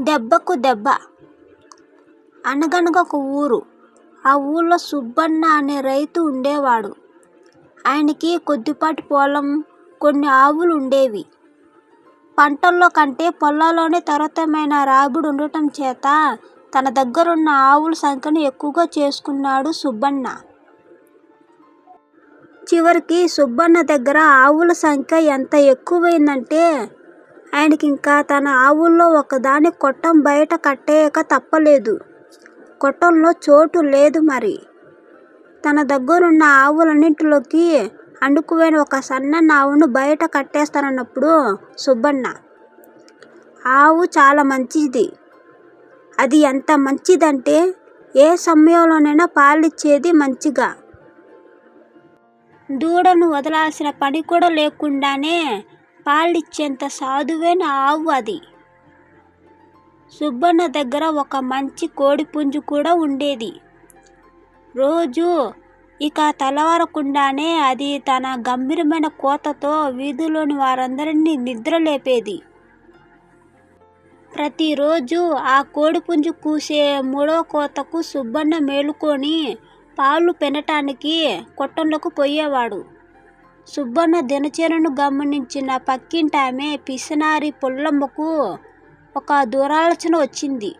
దెబ్బకు దెబ్బ. అనగనగా ఒక ఊరు. ఆ ఊళ్ళో సుబ్బన్న అనే రైతు ఉండేవాడు. ఆయనకి కొద్దిపాటి పొలం కొన్ని ఆవులు ఉండేవి. పంటల్లో కంటే పొలాల్లోనే తరతమైన రాబడి ఉండటం చేత తన దగ్గరున్న ఆవుల సంఖ్యను ఎక్కువగా చేసుకున్నాడు సుబ్బన్న. చివరికి సుబ్బన్న దగ్గర ఆవుల సంఖ్య ఎంత ఎక్కువైందంటే ఆయనకి ఇంకా తన ఆవుల్లో ఒకదాని కొట్టం బయట కట్టేయక తప్పలేదు. కొట్టంలో చోటు లేదు మరి. తన దగ్గరున్న ఆవులన్నింటిలోకి అండుకుపోయిన ఒక సన్న ఆవును బయట కట్టేస్తానన్నప్పుడు సుబ్బన్న ఆవు చాలా మంచిది. అది ఎంత మంచిదంటే ఏ సమయంలోనైనా పాలిచ్చేది మంచిగా. దూడను వదలాల్సిన పని కూడా లేకుండానే పాలిచ్చేంత సాధువైన ఆవు అది. సుబ్బన్న దగ్గర ఒక మంచి కోడిపుంజు కూడా ఉండేది. రోజు ఇక తెల్లవారకుండానే అది తన గంభీరమైన కోతతో వీధిలోని వారందరినీ నిద్రలేపేది ప్రతిరోజు ఆ కోడిపుంజు కూసే మూడో కోతకు సుబ్బన్న మేలుకొని పాలు పెనటానికి కొట్టంలోకి పోయేవాడు. సుబ్బన్న దినచర్యను గమనించిన పక్కింటామె పిసినారి పుల్లమ్మకు ఒక దురాలోచన వచ్చింది.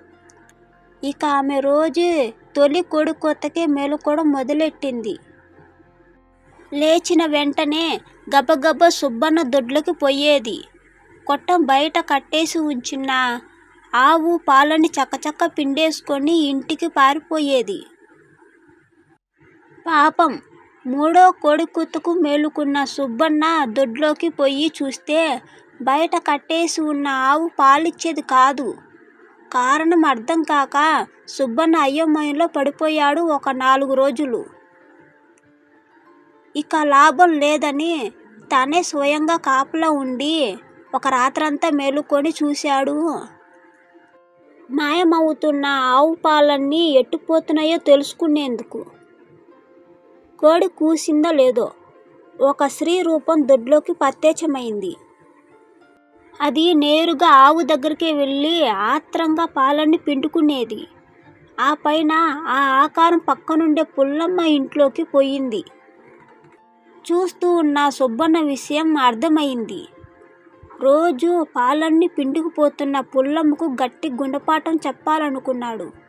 ఇక ఆమె రోజు తొలి కోడి మెలుకోవడం మేలుకోవడం మొదలెట్టింది. లేచిన వెంటనే గబగబ సుబ్బన్న దొడ్లోకి పోయేది. కొట్టం బయట కట్టేసి ఉంచిన ఆవు పాలని చక్కచక్క పిండేసుకొని ఇంటికి పారిపోయేది. పాపం మూడో కోడికూతకు మేలుకున్న సుబ్బన్న దొడ్లోకి పోయి చూస్తే బయట కట్టేసి ఉన్న ఆవు పాలిచ్చేది కాదు. కారణం అర్థం కాక సుబ్బన్న అయోమయంలో పడిపోయాడు ఒక నాలుగు రోజులు. ఇక లాభం లేదని తానే స్వయంగా కాపలా ఉండి ఒక రాత్రంతా మేలుకొని చూశాడు. మాయమవుతున్న ఆవు పాలన్నీ ఎట్టుపోతున్నాయో తెలుసుకునేందుకు కోడి కూసిందో లేదో ఒక స్త్రీ రూపం దొడ్లోకి ప్రత్యక్షమైంది. అది నేరుగా ఆవు దగ్గరికి వెళ్ళి ఆత్రంగా పాలన్నీ పిండుకునేది. ఆ పైన ఆ ఆకారం పక్కనుండే పుల్లమ్మ ఇంట్లోకి పోయింది. చూస్తూ ఉన్న సుబ్బన్న విషయం అర్థమైంది. రోజు పాలన్నీ పిండుకుపోతున్న పుల్లమ్మకు గట్టి గుండపాఠం చెప్పాలనుకున్నాడు.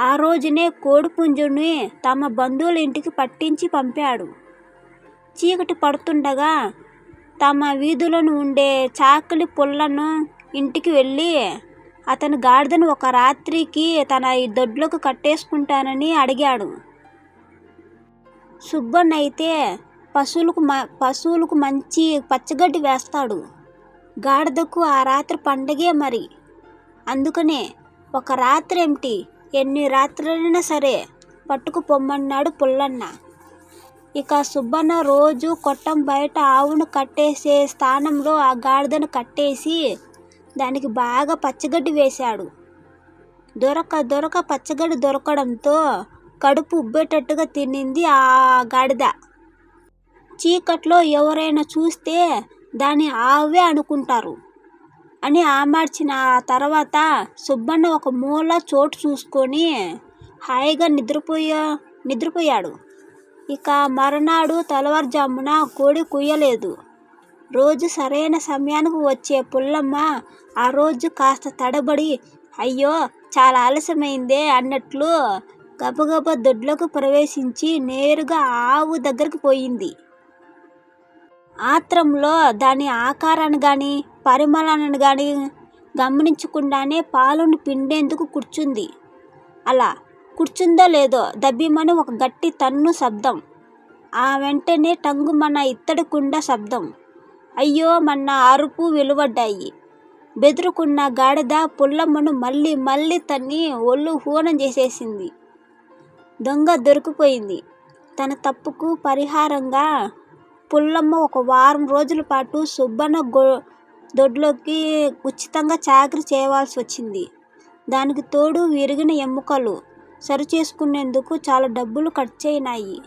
ఆ రోజునే కోడిపుంజుని తమ బంధువుల ఇంటికి పట్టించి పంపాడు. చీకటి పడుతుండగా తమ వీధులను ఉండే చాకలి పుల్లను ఇంటికి వెళ్ళి అతని గాడిదను ఒక రాత్రికి తన ఈ దొడ్లకు కట్టేసుకుంటానని అడిగాడు. సుబ్బన్న అయితే పశువులకు మ పశువులకు మంచి పచ్చగడ్డి వేస్తాడు. గాడిదకు ఆ రాత్రి పండగే మరి. అందుకనే ఒక రాత్రి ఏమిటి? ఎన్ని రాత్రులైనా సరే పట్టుకుపొమ్మన్నాడు పుల్లన్న. ఇక సుబ్బన్న రోజు కొట్టం బయట ఆవును కట్టేసే స్థానంలో ఆ గాడిదను కట్టేసి దానికి బాగా పచ్చగడ్డి వేశాడు. దొరక దొరక పచ్చగడ్డి దొరకడంతో కడుపు ఉబ్బేటట్టుగా తినింది ఆ గాడిద. చీకట్లో ఎవరైనా చూస్తే దాని ఆవే అనుకుంటారు. అని ఆమార్చిన తర్వాత సుబ్బన్న ఒక మూల చోటు చూసుకొని హాయిగా నిద్రపోయా నిద్రపోయాడు. ఇక మరునాడు తెల్లవారుజామున కోడి కుయ్యలేదు. రోజు సరైన సమయానికి వచ్చే పుల్లమ్మ ఆ రోజు కాస్త తడబడి అయ్యో చాలా ఆలస్యమైందే అన్నట్లు గబగబా దొడ్లోకి ప్రవేశించి నేరుగా ఆవు దగ్గరికి పోయింది. ఆత్రంలో దాని ఆకారాన్ని కానీ పరిమళాన్ని కానీ గమనించకుండానే పాలను పిండేందుకు కూర్చుంది. అలా కూర్చుందో లేదో దబ్బిమని ఒక గట్టి తన్ను శబ్దం. ఆ వెంటనే టంగుమన్న ఇత్తడి కుండ శబ్దం. అయ్యో మన్న అరుపు వెలువడ్డాయి. బెదురుకున్న గాడిద పుల్లమ్మను మళ్ళీ మళ్ళీ తన్ని ఒళ్ళు హూనం చేసేసింది. దొంగ దొరికిపోయింది. తన తప్పుకు పరిహారంగా పుల్లమ్మ ఒక వారం రోజుల పాటు సుబ్బన్న గో దొడ్లోకి ఉచితంగా చాకరీ చేయవలసి వచ్చింది. దానికి తోడు విరిగిన ఎముకలు సరిచేసుకునేందుకు చాలా డబ్బులు ఖర్చయినాయి.